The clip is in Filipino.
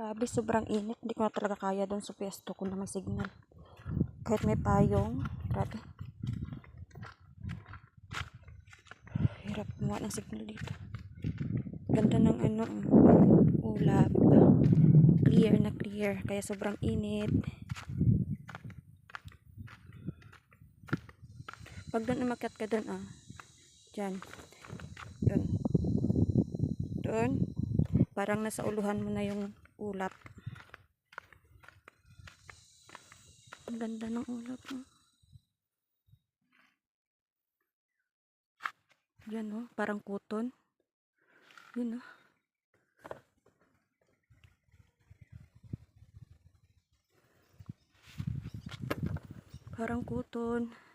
Grabe, sobrang init. Hindi ko na talaga kaya doon sa pwesto ko na may signal. Kahit may payong. Grabe. Hirap gumawa ng signal dito. Ganda ng ano, oh, ulap. Clear na clear. Kaya sobrang init. Pag doon umakyat ka doon, ah. Diyan. Doon. Doon. Parang nasa uluhan mo na yung ulap. Ang ganda ng ulap. Oh. Yan oh, parang kuton. Yun oh. Parang kuton.